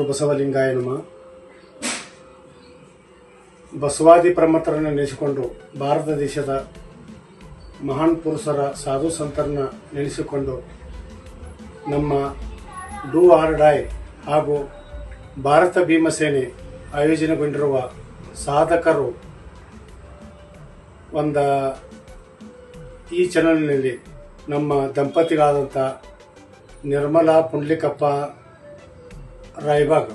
ಗುರು ಬಸವಲಿಂಗಾಯ ನಮ. ಬಸವಾದಿ ಪ್ರಮತರನ್ನು ನೆನೆಸಿಕೊಂಡು ಭಾರತ ದೇಶದ ಮಹಾನ್ ಪುರುಷರ ಸಾಧು ಸಂತರನ್ನ ನೆನೆಸಿಕೊಂಡು ನಮ್ಮ ಡೂ ಆರ್ ಡಾಯ್ ಹಾಗೂ ಭಾರತ ಭೀಮಸೇನೆ ಆಯೋಜನೆಗೊಂಡಿರುವ ಸಾಧಕರು ಒಂದ ಈ ಚಾನಲ್ನಲ್ಲಿ ನಮ್ಮ ದಂಪತಿಗಳಾದಂಥ ನಿರ್ಮಲಾ ಪುಂಡ್ಲಿಕಪ್ಪ ರಾಯಬಾಗ್.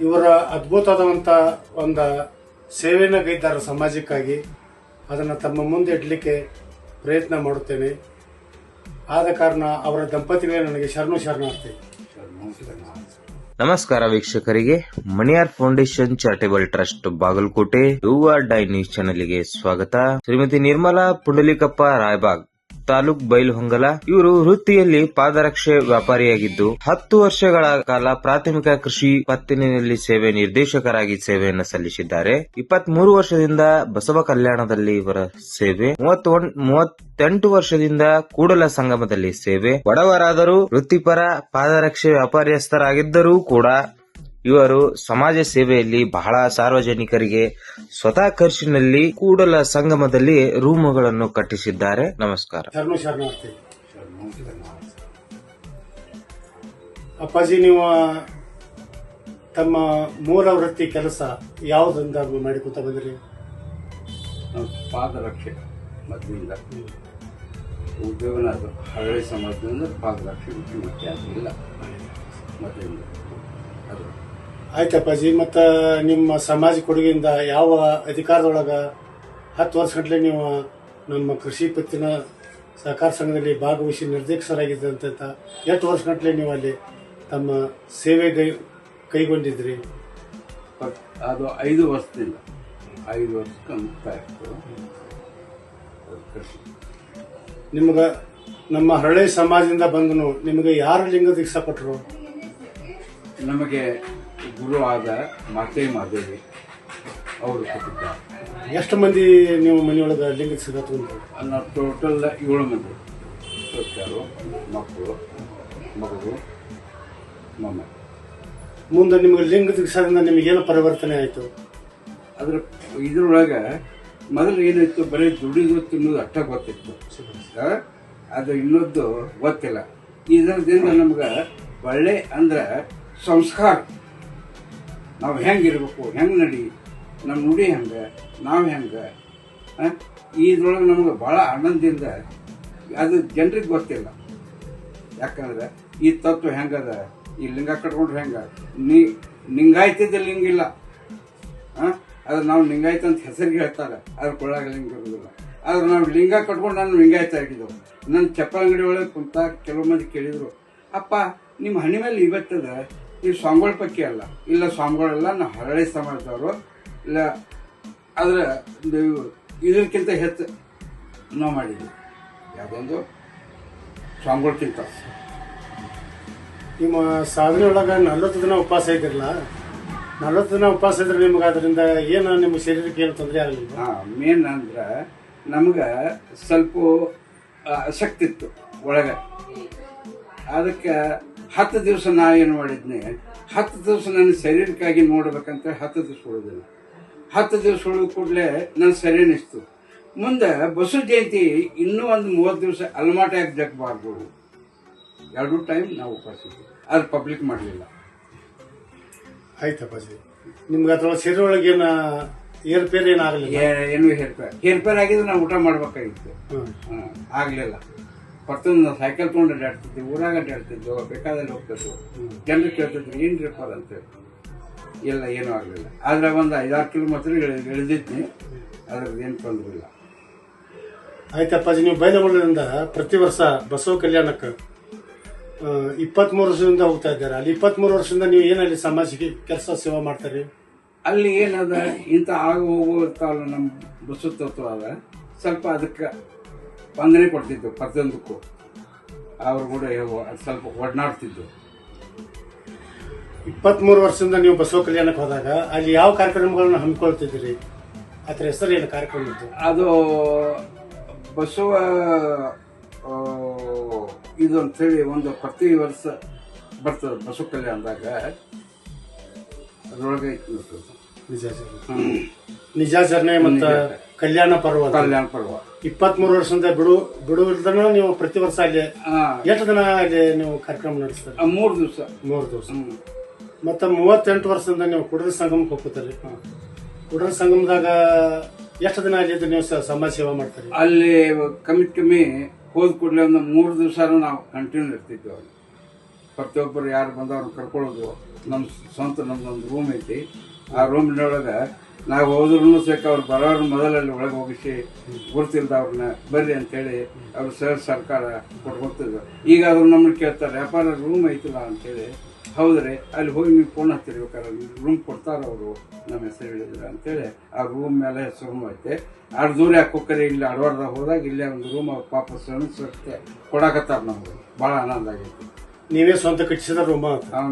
ಇವರ ಅದ್ಭುತವಾದಂಥ ಒಂದು ಸೇವೆಯನ್ನು ಗೈದಾರ ಸಮಾಜಕ್ಕಾಗಿ ಅದನ್ನು ತಮ್ಮ ಮುಂದೆ ಇಡಲಿಕ್ಕೆ ಪ್ರಯತ್ನ ಮಾಡುತ್ತೇನೆ. ಆದ ಕಾರಣ ಅವರ ದಂಪತಿಗಳೇ ನನಗೆ ಶರಣು ಶರಣಾರ್ಥಿ. ನಮಸ್ಕಾರ ವೀಕ್ಷಕರಿಗೆ. Maniyar foundation charitable trust Bagalkot ಯುವ ಡೈ ನ್ಯೂಸ್ ಚಾನೆಲ್ಗೆ ಸ್ವಾಗತ. ಶ್ರೀಮತಿ ನಿರ್ಮಲಾ ಪುಂಡಲಿಕಪ್ಪ ರಾಯಬಾಗ್. ತಾಲೂಕ್ ಬೈಲಹೊಂಗಲ ಇವರು ವೃತ್ತಿಯಲ್ಲಿ ಪಾದರಕ್ಷೆ ವ್ಯಾಪಾರಿಯಾಗಿದ್ದು, ಹತ್ತು ವರ್ಷಗಳ ಕಾಲ ಪ್ರಾಥಮಿಕ ಕೃಷಿ ಪತ್ತಿನಲ್ಲಿ ಸೇವೆ ನಿರ್ದೇಶಕರಾಗಿ ಸೇವೆಯನ್ನು ಸಲ್ಲಿಸಿದ್ದಾರೆ. ಇಪ್ಪತ್ತ್ ಮೂರು ವರ್ಷದಿಂದ ಬಸವ ಕಲ್ಯಾಣದಲ್ಲಿ ಇವರ ಸೇವೆ ಮೂವತ್ತೆಂಟು ವರ್ಷದಿಂದ ಕೂಡಲ ಸಂಗಮದಲ್ಲಿ ಸೇವೆ. ಬಡವರಾದರೂ ವೃತ್ತಿಪರ, ಪಾದರಕ್ಷೆ ವ್ಯಾಪಾರಸ್ಥರಾಗಿದ್ದರೂ ಕೂಡ ಇವರು ಸಮಾಜ ಸೇವೆಯಲ್ಲಿ ಬಹಳ ಸಾರ್ವಜನಿಕರಿಗೆ ಸ್ವತಃ ಖರ್ಚಿನಲ್ಲಿ ಕೂಡಲ ಸಂಗಮದಲ್ಲಿ ರೂಮುಗಳನ್ನು ಕಟ್ಟಿಸಿದ್ದಾರೆ. ನಮಸ್ಕಾರ. ಶರಣು ಶರಣಾರ್ಥಿ ಅಪ್ಪಾಜಿ ನೀವು ತಮ್ಮ ಮೂಲ ವೃತ್ತಿ ಕೆಲಸ ಯಾವುದರಿಂದ ಮಾಡಿಕೊತ ಬಂದ್ರಿ? ಪಾದರಕ್ಷೆ ಮೊದಲಿಂದ ಉದ್ಯೋಗನ ಅದು ಹಳ್ಳಿ ಸಮಾಜದಿಂದ ಪಾದರಕ್ಷೆ ಬಿಟ್ಟು ಮತ್ತೆ ಅದು ಇಲ್ಲ. ಮೊದಲಿಂದ ಅದು ಆಯ್ತಪ್ಪಾಜಿ ಮತ್ತು ನಿಮ್ಮ ಸಮಾಜ ಕೊಡುಗೆಯಿಂದ ಯಾವ ಅಧಿಕಾರದೊಳಗ ಹತ್ತು ವರ್ಷ ಗಂಟ್ಲೆ ನೀವು ನಮ್ಮ ಕೃಷಿ ಪತ್ತಿನ ಸಹಕಾರ ಸಂಘದಲ್ಲಿ ಭಾಗವಹಿಸಿ ನಿರ್ದೇಶಕರಾಗಿದ್ದಂತ ಎಷ್ಟು ವರ್ಷ ಗಂಟಲೆ ನೀವು ಅಲ್ಲಿ ತಮ್ಮ ಸೇವೆ ಕೈಗೊಂಡಿದ್ರಿ? ಅದು ಐದು ವರ್ಷದಿಂದ ಐದು ವರ್ಷಕ್ಕೆ ಮುಕ್ತ ಇತ್ತು ನಿಮ್ಗ ನಮ್ಮ ಹರಳೆ ಸಮಾಜದಿಂದ ಬಂದನು ನಿಮಗೆ ಯಾರು ಲಿಂಗ ದೀಕ್ಷಾ ಕೊಟ್ಟರು ನಮಗೆ ಗುರು ಆದ ಮಾತೆ ಮಾದೇವಿ ಅವರು ಕೊಟ್ಟಿದ್ದಾರೆ. ಎಷ್ಟು ಮಂದಿ ನೀವು ಮನೆಯೊಳಗೆ ಲಿಂಗ ಸಿಗತ್ತು ನಾವು ಟೋಟಲ್ ಏಳು ಮಂದಿ. ಸೊಸೆಯರು ಮಕ್ಕಳು ಮಗಳು ಮೊಮ್ಮ. ಮುಂದೆ ನಿಮಗೆ ಲಿಂಗ ನಿಮಗೆ ನಿಮಗೇನು ಪರಿವರ್ತನೆ ಆಯಿತು? ಅದ್ರ ಇದ್ರೊಳಗೆ ಮೊದಲು ಏನಿತ್ತು ಬರೀ ದುಡಿದು ತಿನ್ನೋದು ಅಷ್ಟ ಗೊತ್ತಿತ್ತು? ಅದು ಇನ್ನೊಂದು ಗೊತ್ತಿಲ್ಲ. ಇದರದಿಂದ ನಮ್ಗೆ ಒಳ್ಳೆ ಅಂದ್ರೆ ಸಂಸ್ಕಾರ. ನಾವು ಹೆಂಗಿರ್ಬೇಕು, ಹೆಂಗೆ ನಡಿ ನಮ್ಮ ನುಡಿ ಹೆಂಗೆ, ನಾವು ಹೆಂಗೆ? ಇದ್ರೊಳಗೆ ನಮ್ಗೆ ಭಾಳ ಆನಂದದಿಂದ ಅದು ಜನರಿಗೆ ಗೊತ್ತಿಲ್ಲ. ಯಾಕಂದ್ರೆ ಈ ತತ್ವ ಹೆಂಗದ, ಈ ಲಿಂಗ ಕಟ್ಕೊಂಡ್ರೆ ಹೆಂಗ, ನೀ ಲಿಂಗಾಯ್ತಿದ್ದ ಲಿಂಗ ಇಲ್ಲ. ಆ? ಅದು ನಾವು ನಿಂಗಾಯ್ತು ಅಂತ ಹೆಸರಿಗೆ ಹೇಳ್ತಾರೆ, ಅದ್ರ ಕೊಳ್ಳಾಗ ಲಿಂಗ ಇರೋದಿಲ್ಲ. ಆದ್ರೆ ನಾವು ಲಿಂಗ ಕಟ್ಕೊಂಡು ನಾನು ಲಿಂಗಾಯ್ತ ಆಗಿದ್ದೆವು. ನನ್ನ ಚಪ್ಪಲ್ ಅಂಗಡಿ ಒಳಗೆ ಕುಂತ ಕೆಲವು ಮಂದಿ ಕೇಳಿದ್ರು, ಅಪ್ಪ ನಿಮ್ಮ ಹಣಿ ಮೇಲೆ ಇವತ್ತದ ನೀವು ಸ್ವಾಮಿಗಳ ಪಕ್ಕಿ ಅಲ್ಲ. ಇಲ್ಲ ಸ್ವಾಮಿಗಳೆಲ್ಲ ನಾವು ಹರಳಿ ಸಮಾಜದವರು. ಇಲ್ಲ ಆದ್ರೆ ಇದಕ್ಕಿಂತ ಹೆಚ್ಚು ನಾವು ಮಾಡಿದ್ವಿ ಯಾವುದೊಂದು? ಸ್ವಾಮಿಗಳ್ಕಿಂತ. ನಿಮ್ಮ ಸಾಧನೆ ಒಳಗೆ ನಲವತ್ತು ದಿನ ಉಪವಾಸ ಇದ್ದಿರಲ್ಲ ನಲವತ್ತು ದಿನ ಉಪವಾಸ ಇದ್ರೆ ನಿಮ್ಗೆ ಅದರಿಂದ ಏನು ನಿಮ್ಮ ಶರೀರಕ್ಕೆ ಏನು ತೊಂದರೆ ಆಗಲಿಲ್ಲ ಹಾಂ ಮೇನ್ ಅಂದ್ರೆ ನಮ್ಗೆ ಸ್ವಲ್ಪ ಶಕ್ತಿ ಇತ್ತು ಒಳಗೆ. ಅದಕ್ಕೆ ಹತ್ತು ದಿವಸ ನಾ ಏನು ಮಾಡಿದ್ನಿ? ಹತ್ತು ದಿವಸ ನನ್ನ ಶರೀರಕ್ಕಾಗಿ ನೋಡ್ಬೇಕಂತ ಹತ್ತು ದಿವಸ ಉಳಿದಿಲ್ಲ ಹತ್ತು ದಿವಸ ಉಳಿದ ಕೂಡಲೇ ನನ್ನ ಸರಿಯನಿಸ್ತು ನಿಸ್ತು ಮುಂದೆ ಬಸವ ಜಯಂತಿ ಇನ್ನೂ ಒಂದು ಮೂವತ್ತು ದಿವಸ ಅಲ್ಮಾಟ ಜಗಬಾರ್ದು ಎರಡು ಟೈಮ್ ನಾವು ಉಪವಾಸ ಅದು ಪಬ್ಲಿಕ್ ಮಾಡಲಿಲ್ಲ. ಆಯ್ತಪ್ಪಾಜಿ ನಿಮ್ಗೆ ಅದ್ರೊಳಗೆ ಶರೀರ ಒಳಗೆ ಏನು ಏರ್ಪೇರ್ ಏನು ಆಗಲಿಲ್ಲ ಏನು ಹೇರ್ಪೇರ್? ಹೇರ್ಪೇರ್ ಆಗಿದ್ರೆ ನಾವು ಊಟ ಮಾಡ್ಬೇಕಾಗಿತ್ತು. ಆಗ್ಲಿಲ್ಲ. ಪರ್ತಂದು ಸೈಕಲ್ ತೊಗೊಂಡು ಅಡ್ಡಾಡ್ತಿದ್ವಿ ಊರಾಗ ಅಡ್ಡಾಡ್ತಿದ್ವು ಬೇಕಾದಲ್ಲಿ ಹೋಗ್ತಿದ್ವು ಜನರು ಕೇಳ್ತಿದ್ರು ರೀ ಅಂತೇಳಿ ಇಲ್ಲ ಏನೂ ಆಗಲಿಲ್ಲ. ಆದರೆ ಒಂದು ಐದಾರು ಕಿಲೋಮೀಟರ್ ಇಳಿದಿದ್ನಿ. ಅದ್ರದ್ದು ಏನು ತೊಂದರೆ ಇಲ್ಲ. ಆಯ್ತಪ್ಪಾಜಿ ನೀವು ಬೈಲಮೂಲದಿಂದ ಪ್ರತಿ ವರ್ಷ ಬಸವ ಕಲ್ಯಾಣಕ್ಕೆ ಇಪ್ಪತ್ಮೂರು ವರ್ಷದಿಂದ ಹೋಗ್ತಾ ಇದ್ದಾರೆ. ಅಲ್ಲಿ ಇಪ್ಪತ್ಮೂರು ವರ್ಷದಿಂದ ನೀವು ಏನಲ್ಲಿ ಸಮಾಜಕ್ಕೆ ಕೆಲಸ ಸೇವೆ ಮಾಡ್ತಾರೆ? ಅಲ್ಲಿ ಏನದ ಇಂಥ ಆಗ ಹೋಗುವಂಥ ನಮ್ಮ ಬಸವ ತತ್ವ ಅದ. ಸ್ವಲ್ಪ ಅದಕ್ಕೆ ಸ್ಪಂದನೆ ಕೊಡ್ತಿದ್ದು ಪ್ರತಿಯೊಂದಕ್ಕೂ ಅವ್ರು ಕೂಡ ಸ್ವಲ್ಪ ಒಡನಾಡ್ತಿದ್ದು ಇಪ್ಪತ್ಮೂರು ವರ್ಷದಿಂದ ನೀವು ಬಸವ ಕಲ್ಯಾಣಕ್ಕೆ ಹೋದಾಗ ಅಲ್ಲಿ ಯಾವ ಕಾರ್ಯಕ್ರಮಗಳನ್ನು ಹಮ್ಮಿಕೊಳ್ತಿದ್ದೀರಿ? ಅದರ ಹೆಸರು ಏನು ಕಾರ್ಯಕ್ರಮ ಇತ್ತು ಅದು ಬಸವ ಇದು ಅಂಥೇಳಿ ಒಂದು ಪ್ರತಿ ವರ್ಷ ಬರ್ತದೆ ಬಸವ ಕಲ್ಯಾಣದಾಗ. ಅದ್ರೊಳಗೆ ನಿಜಾಚರಣೆ. ಮತ್ತ ಕಲ್ಯಾಣ ಪರ್ವ. ಕಲ್ಯಾಣ ಪರ್ವ. ಇಪ್ಪತ್ತ್ ಮೂರು ವರ್ಷದಿಂದ ಬಿಡು ಬಿಡು ಇಲ್ದನ ನೀವು ಪ್ರತಿ ವರ್ಷ ಅಲ್ಲಿ ಎಷ್ಟು ದಿನ ಅಲ್ಲಿ ನೀವು ಕಾರ್ಯಕ್ರಮ ನಡೆಸ್ತಾರೆ? ಆ ಮೂರ್ ದಿವಸ. ಮೂರು ದಿವಸ. ಮತ್ತು ಮೂವತ್ತೆಂಟು ವರ್ಷದಿಂದ ನೀವು ಕುಡಿದ ಸಂಗಮಕ್ಕೆ ಹೋಗ್ತೀರಿ. ಕುಡಿದ ಸಂಗಮದಾಗ ಎಷ್ಟು ದಿನ ಅಲ್ಲಿ ನೀವು ಸಮಾಜ ಸೇವಾ ಮಾಡ್ತೀರಿ? ಅಲ್ಲಿ ಕಮ್ಮಿ ಕಮ್ಮಿ ಹೋದ ಕೂಡಲೇ ಒಂದು ಮೂರು ದಿವಸ ನಾವು ಕಂಟಿನ್ಯೂ ಇರ್ತಿದ್ವಿ ಅಲ್ಲಿ. ಪ್ರತಿಯೊಬ್ಬರು ಯಾರು ಬಂದವ್ರನ್ನ ಕರ್ಕೊಳ್ಳೋದು ನಮ್ಮ ಸ್ವಂತ ನಮ್ದೊಂದು ರೂಮ್ ಐತಿ. ಆ ರೂಮಿನೊಳಗೆ ನಾವು ಹೋದ್ರೂ ಸಹ ಅವ್ರು ಬರೋರು ಮೊದಲಲ್ಲಿ ಒಳಗೆ ಹೋಗಿಸಿ ಗುರ್ತಿಲ್ದ ಅವ್ರನ್ನ ಬರ್ರಿ ಅಂತೇಳಿ ಅವ್ರು ಸರ್ ಸರ್ಕಾರ ಕೊಟ್ಕೊತಿದ್ರು ಈಗ ಅವ್ರು ನಮ್ಮನ್ನ ಕೇಳ್ತಾರೆ ವ್ಯಾಪಾರ ರೂಮ್ ಐತಿಲ್ಲ ಅಂತೇಳಿ. ಹೌದ್ರಿ, ಅಲ್ಲಿ ಹೋಗಿ ನೀವು ಫೋನ್ ಹತ್ತಿರ್ಬೇಕಾದ್ರೆ ರೂಮ್ ಕೊಡ್ತಾರ ಅವರು ನಮ್ಮ ಹೆಸರು ಹೇಳಿದ್ರು ಅಂತೇಳಿ. ಆ ರೂಮ್ ಮೇಲೆ ಹೆಸರು ಐತೆ. ಅಷ್ಟು ದೂರ ಯಾಕೆ ಹೋಗ್ತಾರೆ ಇಲ್ಲಿ ಅಡವಾಡ್ದಾಗ ಹೋದಾಗ ಇಲ್ಲೇ ಒಂದು ರೂಮ್ ಪಾಪ ಸಣ್ಣ ಕೊಡಾಕತ್ತಾರ ನಮ್ಗೆ. ಭಾಳ ಆನಂದ ಆಗೈತಿ. ನೀವೇ ಸ್ವಂತ ಕಟ್ಟಿಸಿದ ರೂಮ.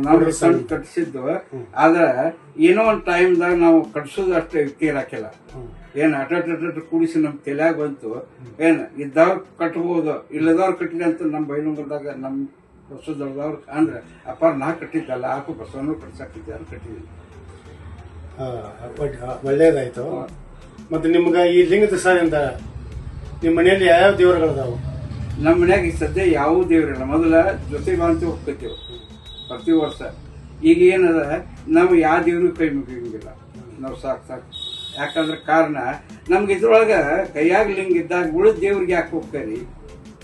ನಾವು ಸಣ್ಣ ಕಟ್ಟಿಸಿದ್ದು. ಆದ್ರೆ ಏನೋ ಒಂದು ಟೈಮ್ದಾಗ ನಾವು ಕಟ್ಸೋದು ಅಷ್ಟು ವ್ಯಕ್ತಿ ಇರಾಕಿಲ್ಲ ಏನ್ ಅಟ ಅಟ ಕೂಡಿಸಿ ನಮ್ಮ ತಲೆಯಾಗ ಬಂತು. ಏನು ಇದ್ದವ್ರು ಕಟ್ಬೋದು ಇಲ್ಲದವ್ರು ಕಟ್ಟಿಲ್ಲ ಅಂತ ನಮ್ಮ ಬೈಲುಂಗದಾಗ ನಮ್ಮ ಹೊಸದವ್ರು ಅಂದ್ರೆ ಅಪ್ಪ ನಾ ಕಟ್ಟಿದ್ದಲ್ಲ ಆಕು ಬಸವನು ಕಟ್ಸಾಕಿದ್ದಾರೆ ಕಟ್ಟಿದ್ವಿ ಒಳ್ಳೇದಾಯ್ತು. ಮತ್ತೆ ನಿಮ್ಗ ಈ ಲಿಂಗದ ಸಾಲಿಂದ ನಿಮ್ಮ ಮನೆಯಲ್ಲಿ ಯಾವ್ಯಾವ ದೇವರುಗಳದಾವು? ನಮ್ಮ ಮನ್ಯಾಗ ಈ ಸದ್ಯ ಯಾವ ದೇವ್ರಿಲ್ಲ ಮೊದಲ ಜೊತೆ ಬಾಂತಿ ಹೋಗ್ತೇವೆ ಪ್ರತಿ ವರ್ಷ. ಈಗ ಏನದ, ನಾವು ಯಾವ ದೇವ್ರಿಗೂ ಕೈ ಮುಗಿಯಂಗಿಲ್ಲ. ನಾವು ಸಾಕು ಸಾಕು. ಯಾಕಂದ್ರೆ ಕಾರಣ, ನಮ್ಗೆ ಇದ್ರೊಳಗೆ ಕೈಯಾಗ ಲಿಂಗ ಇದ್ದಾಗ ಉಳಿದ ದೇವ್ರಿಗೆ ಯಾಕೆ ಹೋಗ್ತಾರಿ?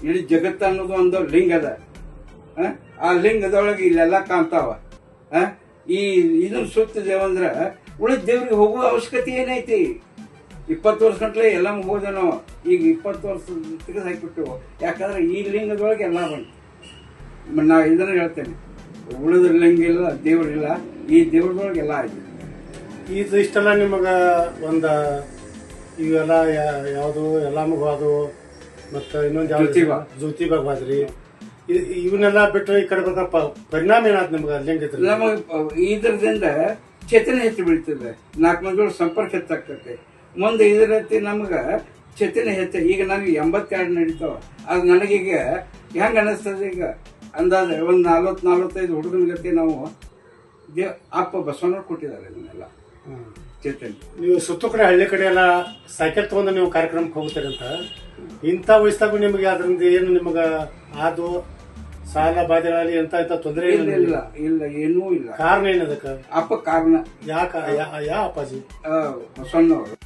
ಇಡೀ ಜಗತ್ತು ಅನ್ನೋದು ಒಂದು ಲಿಂಗ ಅದ. ಆ? ಲಿಂಗದೊಳಗೆ ಇಲ್ಲೆಲ್ಲ ಕಾಣ್ತಾವ? ಈ, ಇದನ್ನ ಸುತ್ತಿದೇವಂದ್ರ ಉಳಿದ ದೇವ್ರಿಗೆ ಹೋಗುವ ಅವಶ್ಯಕತೆ ಏನೈತಿ ಇಪ್ಪತ್ತು ವರ್ಷ ಗಂಟ್ಲೆ ಎಲ್ಲ ಮುಗೋದೆ ನಾವು. ಈಗ ಇಪ್ಪತ್ತು ವರ್ಷ ತೆಗೆದು ಹಾಕಿಬಿಟ್ಟು ಯಾಕಂದ್ರೆ ಈ ಲಿಂಗದೊಳಗೆ ಎಲ್ಲ ಬಂತು. ನಾವು ನಾ ಇದನ್ನ ಹೇಳ್ತೇನೆ. ಉಳಿದ ಲಿಂಗ ಇಲ್ಲ ದೇವರಿಲ್ಲ ಈ ದೇವ್ರದೊಳಗೆ ಎಲ್ಲ ಆಯ್ತು ಇದು ಇಷ್ಟೆಲ್ಲ ನಿಮಗೆ ಒಂದು ಇವೆಲ್ಲ ಯಾವುದು ಎಲ್ಲ ಅದು ಮತ್ತು ಇನ್ನೊಂದು ಯಾವ ಜ್ಯೋತಿ ಇ- ಇವನ್ನೆಲ್ಲ ಬಿಟ್ಟು ಈ ಕಡೆ ಬಂದ ಪರಿಣಾಮ ಏನಾದ್ ನಿಮ್ಗೆ ಲಿಂಗ ನಮಗೆ ಇದರಿಂದ ಚೇತನ ಹೆಚ್ಚು ಬೀಳ್ತದೆ. ನಾಲ್ಕು ಮಂದಿ ಸಂಪರ್ಕ ಹೆಚ್ಚಾಗ್ತೈತೆ ಮುಂದೆ ಇದರತ್ತಿ ನಮ್ಗೆ ಚೇತನ ಹೆಚ್ಚು ಈಗ ನನಗೆ ಎಂಬತ್ತೆರಡು ನಡೀತಾವ. ಅದು ನನಗೀಗ ಹೆಂಗೆ ಅನಿಸ್ತದೆ ಈಗ? ಅಂದಾಜು ಒಂದು ನಲ್ವತ್ತು ನಲ್ವತ್ತೈದು ಹುಡುಗನ ಗತಿ ನಾವು ದೇವ್ ಅಪ್ಪ ಬಸವಣ್ಣ ಕೊಟ್ಟಿದ್ದಾರೆ ಇದನ್ನೆಲ್ಲ. ಚೇತನ್. ನೀವು ಸುತ್ತ ಕಡೆ ಹಳ್ಳಿ ಕಡೆ ಎಲ್ಲ ಸೈಕಲ್ ತಗೊಂಡು ನೀವು ಕಾರ್ಯಕ್ರಮಕ್ಕೆ ಹೋಗ್ತೀರಿ ಅಂತ ಇಂಥ ವಯಸ್ಸಾಗೂ ನಿಮಗೆ ಅದರಿಂದ ಏನು ನಿಮಗೆ ಅದು ಸಾಲ ಬಾಧೆಗಳಲ್ಲಿ ಎಂತ ಎಂತ ತೊಂದರೆ ಇಲ್ಲ ಇಲ್ಲ ಇಲ್ಲ ಏನೂ ಇಲ್ಲ. ಕಾರಣ ಏನದಕ್ಕ? ಅಪ್ಪ ಕಾರಣ. ಯಾಕ ಯಾ ಅಪ್ಪಾಜಿ? ಸಣ್ಣವರು ಬಸವಣ್ಣವರು.